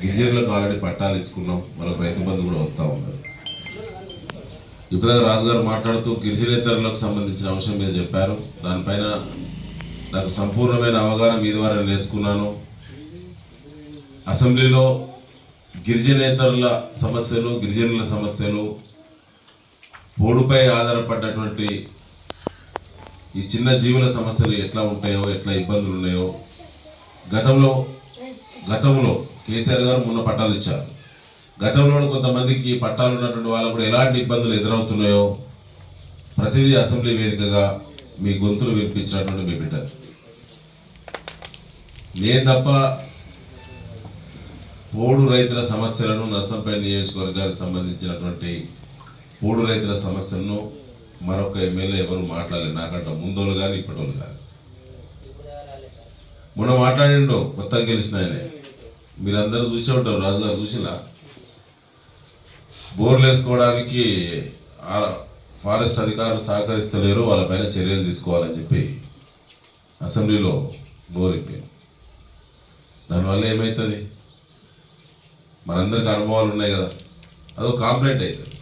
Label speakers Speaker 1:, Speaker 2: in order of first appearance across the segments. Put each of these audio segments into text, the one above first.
Speaker 1: గిరిజనులకు ఆల్రెడీ పట్టాలు ఇచ్చుకున్నాం. వాళ్ళకి రైతు బంధు కూడా వస్తూ ఉన్నారు ఇప్పుడే రాజు గారు మాట్లాడుతూ గిరిజనేతరులకు సంబంధించిన అంశం మీద చెప్పారు. దానిపైన నాకు సంపూర్ణమైన అవగాహన మీ ద్వారా నేర్చుకున్నాను. అసెంబ్లీలో గిరిజనేతరుల సమస్యలు గిరిజనుల సమస్యలు పోడుపై ఆధారపడ్డటువంటి ఈ చిన్న జీవుల సమస్యలు ఎట్లా ఉంటాయో ఎట్లా ఇబ్బందులు ఉన్నాయో గతంలో గతంలో కేసీఆర్ గారు మొన్న పట్టాలు ఇచ్చారు. గతంలో కొంతమందికి పట్టాలు ఉన్నటువంటి వాళ్ళకు కూడా ఎలాంటి ఇబ్బందులు ఎదురవుతున్నాయో ప్రతిదీ అసెంబ్లీ వేదికగా మీ గొంతులు వినిపించినటువంటి మీ బిడ్డ. నేను తప్ప పోడు రైతుల సమస్యలను నర్సంపేట నియోజకవర్గానికి సంబంధించినటువంటి పోడు రైతుల సమస్యలను మరొక ఎమ్మెల్యే ఎవరు మాట్లాడలేదు. నాకంటే ముందోళ్ళు కానీ ఇప్పటి వాళ్ళు కానీ మొన్న మాట్లాడిండో కొత్తగా గెలిచిన ఆయనే. మీరందరూ చూసే ఉంటారు రాజుగారు చూసినా బోర్లు వేసుకోవడానికి ఫారెస్ట్ అధికారులు సహకరిస్తలేరు వాళ్ళపైన చర్యలు తీసుకోవాలని చెప్పి అసెంబ్లీలో నోరిప్పాను దానివల్ల ఏమవుతుంది మనందరికీ అనుభవాలు ఉన్నాయి కదా. అదో కాంప్లైంట్ అవుతుంది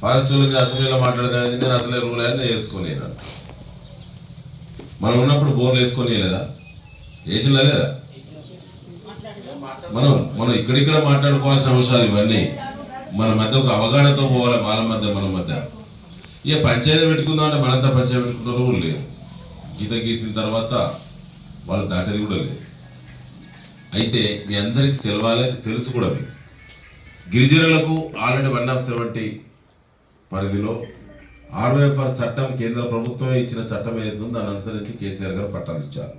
Speaker 1: ఫారెస్ట్ వాళ్ళకి అసెంబ్లీలో మాట్లాడితే నేను అసలే రూల్ అని వేసుకొని మనం ఉన్నప్పుడు బోర్లు వేసుకొని లేదా వేసినా లేదా? మనం మనం ఇక్కడిక్కడ మాట్లాడుకోవాల్సిన అవసరాలు ఇవన్నీ. మన మధ్య ఒక అవగాహనతో పోవాలి వాళ్ళ మధ్య మన మధ్య. ఇక పంచాయతీ పెట్టుకుందాం అంటే మనంతా పంచాయతీ పెట్టుకుంటారు కూడా లేదు గీత గీసిన తర్వాత వాళ్ళు దాటేది కూడా లేదు. అయితే మీ అందరికీ తెలవాలి తెలుసు కూడా మీకు. గిరిజనులకు ఆల్రెడీ వన్ ఆఫ్ సెవెంటీ పరిధిలో ఆర్వైఎఫ్ఆర్ చట్టం కేంద్ర ప్రభుత్వమే ఇచ్చిన చట్టం ఏదో ఉందో దాన్ని అనుసరించి కేసీఆర్ గారు పట్టాలు ఇచ్చారు.